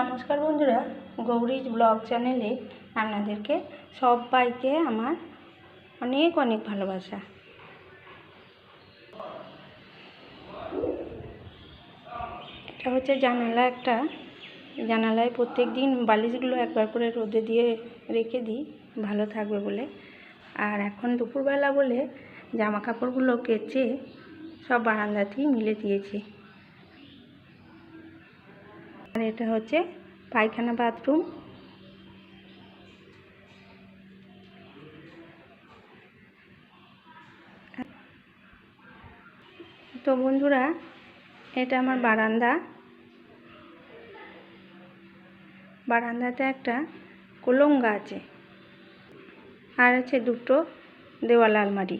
নমস্কার বন্ধুরা গৌরীজ ব্লগ চ্যানেলে আপনাদেরকে সবাইকে আমার অনেক অনেক ভালোবাসা। এটা হচ্ছে জানালা একটা, জানালায় প্রত্যেক দিন বালিশগুলো একবার করে রোদে দিয়ে রেখে দিই, ভালো থাকবে বলে। আর এখন দুপুরবেলা বলে জামা কাপড়গুলো কেচে সব বারান্দাতেই মিলে দিয়েছি। আর এটা হচ্ছে পায়খানা বাথরুম। তো বন্ধুরা, এটা আমার বারান্দা। বারান্দাতে একটা কোলঙ্গা আছে। আর আছে দুটো দেওয়াল আলমারি।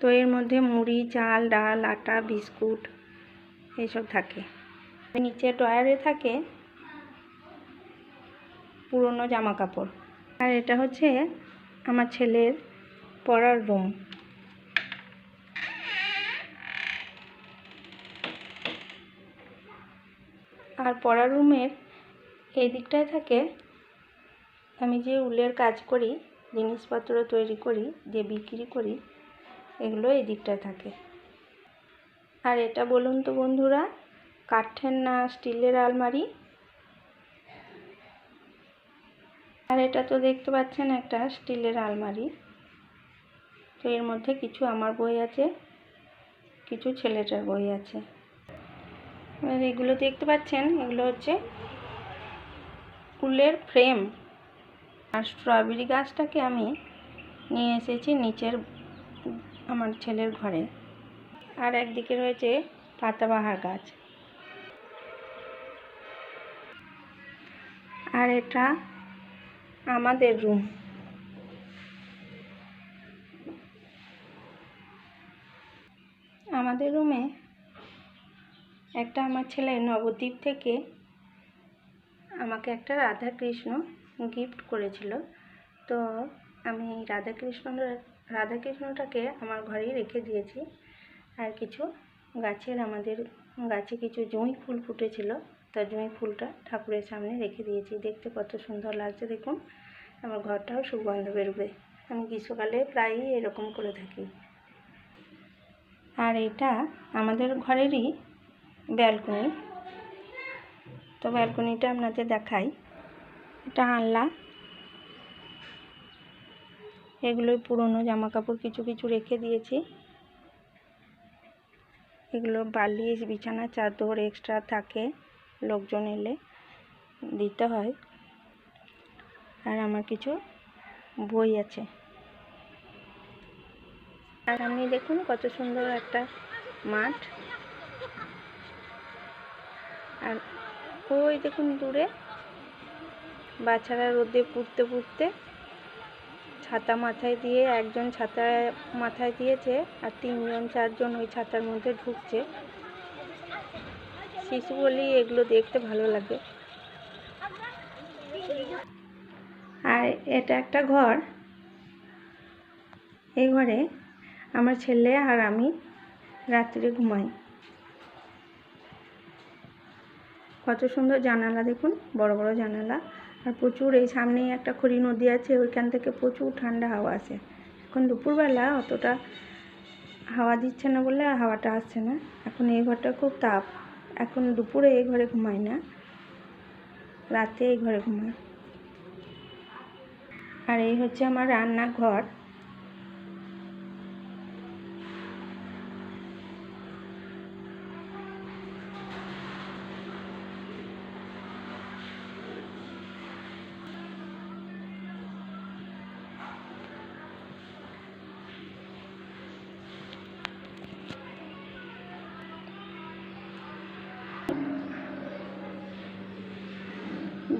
তো এর মধ্যে মুড়ি, চাল, ডাল, আটা, বিস্কুট এইসব থাকে। নিচে ড্রয়ারে থাকে পুরনো জামা কাপড় আর এটা হচ্ছে আমার ছেলের পড়ার রুম আর পড়ার রুমের এই দিকটায় থাকে, আমি যে উলের কাজ করি, জিনিসপত্র তৈরি করি, যে বিক্রি করি, এগুলো এই দিকটায় থাকে। আর এটা বলুন তো বন্ধুরা কাঠের না স্টিলের আলমারি? আর এটা তো দেখতে পাচ্ছেন একটা স্টিলের আলমারি। তো এর মধ্যে কিছু আমার বই আছে, কিছু ছেলেটার বই আছে। এবার এগুলো দেখতে পাচ্ছেন, এগুলো হচ্ছে ফুলের ফ্রেম। আর স্ট্রবেরি গাছটাকে আমি নিয়ে এসেছি নিচের আমার ছেলের ঘরে। আর একদিকে রয়েছে পাতাবাহার গাছ। আর এটা আমাদের রুম আমাদের রুমে একটা আমার ছেলে নবদ্বীপ থেকে আমাকে একটা রাধা কৃষ্ণ গিফট করেছিল। তো আমি রাধা কৃষ্ণ রাধা কৃষ্ণটাকে আমার ঘরেই রেখে দিয়েছি। আর কিছু গাছের আমাদের গাছে কিছু জুঁই ফুল ফুটেছিল, তা জুঁই ফুলটা ঠাকুরের সামনে রেখে দিয়েছি। দেখতে কত সুন্দর লাগছে, দেখুন। আমার ঘরটাও সুগন্ধ বেরোবে। আমি গ্রীষ্মকালে প্রায়ই এরকম করে থাকি। আর এটা আমাদের ঘরেরই ব্যালকনি। তো ব্যালকনিটা আপনাদের দেখাই। এটা আনলা। এগুলোই পুরনো জামা কাপড় কিছু কিছু রেখে দিয়েছি। এগুলো বালিশ, বিছানা, চাদর এক্সট্রা থাকে, লোকজন এলে দিতে হয়। আর আমার কিছু বই আছে। আর আপনি দেখুন কত সুন্দর একটা মাঠ। আর ওই দেখুন দূরে বাচ্চারা রোদে পুড়তে পুড়তে ছাতা মাথায় দিয়ে, একজন ছাতা মাথায় দিয়েছে আর তিনজন, চারজন ওই ছাতার মধ্যে ঢুকছে। শিশু বলেই এগুলো দেখতে ভালো লাগে। আর এটা একটা ঘর। এই ঘরে আমার ছেলে আর আমি রাত্রে ঘুমাই। কত সুন্দর জানালা দেখুন, বড় বড় জানালা। আর প্রচুর এই সামনেই একটা খড়ি নদী আছে, ওইখান থেকে প্রচুর ঠান্ডা হাওয়া আসে। এখন দুপুরবেলা অতটা হাওয়া দিচ্ছে না বলে হাওয়াটা আসছে না। এখন এই ঘরটা খুব তাপ। এখন দুপুরে এই ঘরে ঘুমায় না, রাতে এই ঘরে ঘুমায়। আর এই হচ্ছে আমার রান্নাঘর।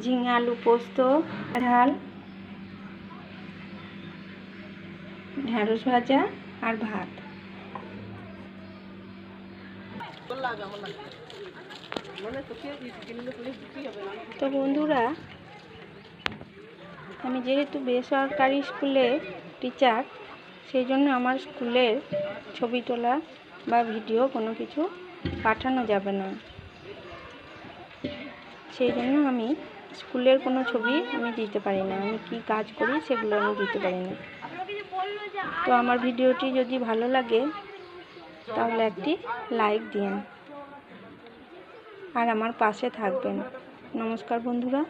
ঝিঙে আলু পোস্ত ঝাল ঢ্যাঁড়স ভাজা আর ভাত। তো বন্ধুরা, আমি যেহেতু বেসরকারি স্কুলে টিচার সেই জন্য আমার স্কুলের ছবি তোলা বা ভিডিও কোনো কিছু পাঠানো যাবে না। সেই জন্য আমি স্কুলের কোনো ছবি আমি দিতে পারি না। আমি কি কাজ করি সেগুলো আমি দিতে পারি না। তো আমার ভিডিওটি যদি ভালো লাগে, তাহলে একটি লাইক দিন আর আমার পাশে থাকবেন। নমস্কার বন্ধুরা।